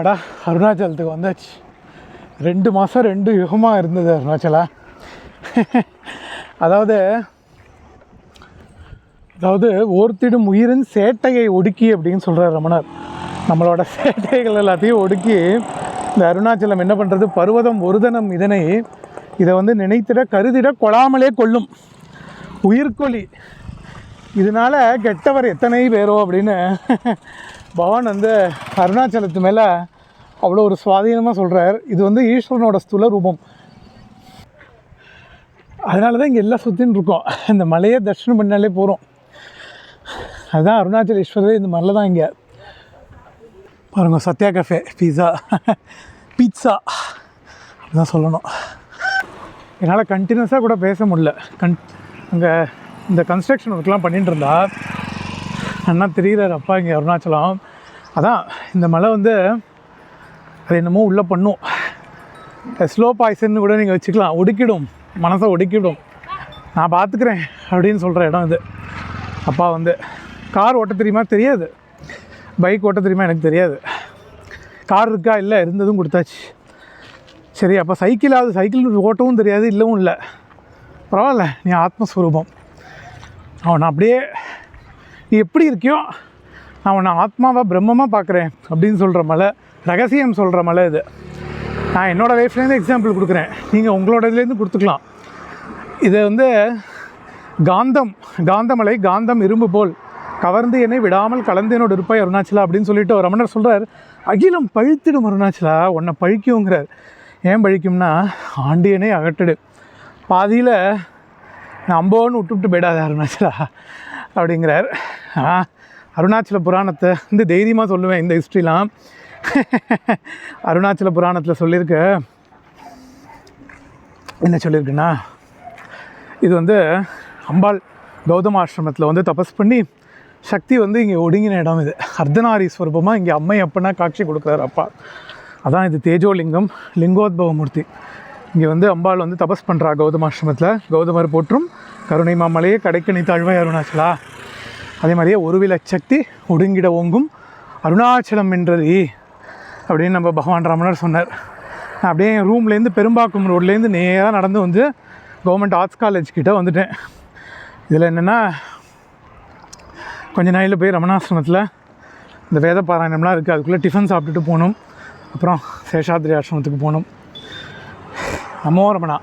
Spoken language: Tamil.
அடா அருணாச்சலத்துக்கு வந்தாச்சு. ரெண்டு மாதம் ரெண்டு யுகமாக இருந்தது அருணாச்சலா. அதாவது அதாவது ஒருத்திடும் உயிரின் சேட்டையை ஒடுக்கி அப்படின்னு சொல்கிறார் ரமணர். நம்மளோட சேட்டைகள் எல்லாத்தையும் ஒடுக்கி இந்த அருணாச்சலம் என்ன பண்ணுறது பருவதம் ஒருதனம் இதனை இதை வந்து நினைத்திட கருதிட கொள்ளாமலே கொள்ளும். உயிர்கொலி இதனால கெட்டவர் எத்தனை பேரோ அப்படின்னு பவான் வந்து அருணாச்சலத்து மேலே அவ்வளோ ஒரு சுவாதீனமாக சொல்கிறார் இது வந்து ஈஸ்வரனோட ஸ்துல ரூபம். அதனால தான் இங்கே எல்லாம் சுற்றின்னு இருக்கோம். இந்த மலையை தரிசனம் பண்ணாலே போகிறோம் அதுதான் அருணாச்சலேஸ்வரர் இந்த மாதிரில தான் இங்கே. பாருங்கள் சத்யா கஃபே பீஸா பீட்சா அப்படிதான் சொல்லணும். என்னால் கண்டினியூஸாக கூட பேச முடியல. கண் அங்கே இந்த கன்ஸ்ட்ரக்ஷன் ஒர்க்லாம் பண்ணிகிட்டு இருந்தா அண்ணா தெரிகிறார் அப்பா இங்கே அருணாச்சலம். அதான் இந்த மலை வந்து அது என்னமோ உள்ளே பண்ணும். ஸ்லோ பாய்சன் கூட நீங்கள் வச்சுக்கலாம். ஒடுக்கிடும். மனசை ஒடுக்கிடும். நான் பார்த்துக்கிறேன் அப்படின்னு சொல்கிற இடம் இது. அப்பா வந்து கார் ஓட்ட தெரியுமா? தெரியாது. பைக் ஓட்ட தெரியுமா? எனக்கு தெரியாது. கார் இருக்கா? இல்லை. இருந்ததும் கொடுத்தாச்சு. சரி அப்போ சைக்கிளாவது சைக்கிள் ஓட்டவும் தெரியாது இல்லவும் இல்லை. பரவாயில்ல. நீ ஆத்மஸ்வரூபம். அவனை அப்படியே நீ எப்படி இருக்கியோ நான் உன்னை ஆத்மாவாக பிரம்மமாக பார்க்குறேன் அப்படின்னு சொல்கிற மலை ரகசியம் சொல்கிற மலை இது. நான் என்னோடய லைஃப்லேருந்து எக்ஸாம்பிள் கொடுக்குறேன். நீங்கள் உங்களோட இதுலேருந்து கொடுத்துக்கலாம். இதை வந்து காந்தம் காந்தமலை காந்தம் இரும்பு போல் கவர்ந்து என்னை விடாமல் கலந்து என்னோட இருப்பாய் அருணாச்சலா அப்படின்னு சொல்லிட்டு ஒரு ரமணர் சொல்கிறார் அகிலம் பழித்திடும் அருணாச்சலா உன்னை பழிக்குங்கிறார். ஏன் பழிக்கும்னா ஆண்டியனை அகற்றிடு. பாதியில் நான் அம்போன்னு விட்டுவிட்டு போயிடாத அருணாச்சலா அப்படிங்கிறார். அருணாச்சல புராணத்தை வந்து தைரியமாக சொல்லுவேன் இந்த ஹிஸ்ட்ரிலாம் அருணாச்சல புராணத்தில் சொல்லியிருக்க என்ன சொல்லியிருக்குன்னா இது வந்து அம்பாள் கௌதம ஆசிரமத்தில் வந்து தபஸ் பண்ணி சக்தி வந்து இங்கே ஒடுங்கின இடம் இது. அர்த்தநாரி ஸ்வரூபமாக இங்கே அம்மை அப்பனா காட்சி கொடுக்குறாரு அப்பா. அதான் இது தேஜோலிங்கம் லிங்கோத்பவ மூர்த்தி இங்கே வந்து அம்பாள் வந்து தபஸ் பண்ணுறா கௌதமாசிரமத்தில் கௌதமர் போற்றும் கருணை மாமலையே கடைக்கணி தாழ்வாய் அருணாச்சலா? அதே மாதிரியே ஒருவில சக்தி ஒடுங்கிட ஓங்கும் அருணாச்சலம் என்றது. அப்படின்னு நம்ம பகவான் ராமனர் சொன்னார். அப்படியே என் ரூம்லேருந்து பெரும்பாக்கம் ரோட்லேருந்து நேராக நடந்து வந்து கவர்மெண்ட் ஆர்ட்ஸ் காலேஜ் கிட்ட வந்துட்டேன். இதில் என்னென்னா கொஞ்ச நாளில் போய் ரமணாசிரமத்தில் இந்த வேத பாராயணம்லாம் இருக்குது அதுக்குள்ளே டிஃபன் சாப்பிட்டுட்டு போகணும் அப்புறம் சேஷாத்ரி ஆசிரமத்துக்கு போகணும் நமோ ரமணா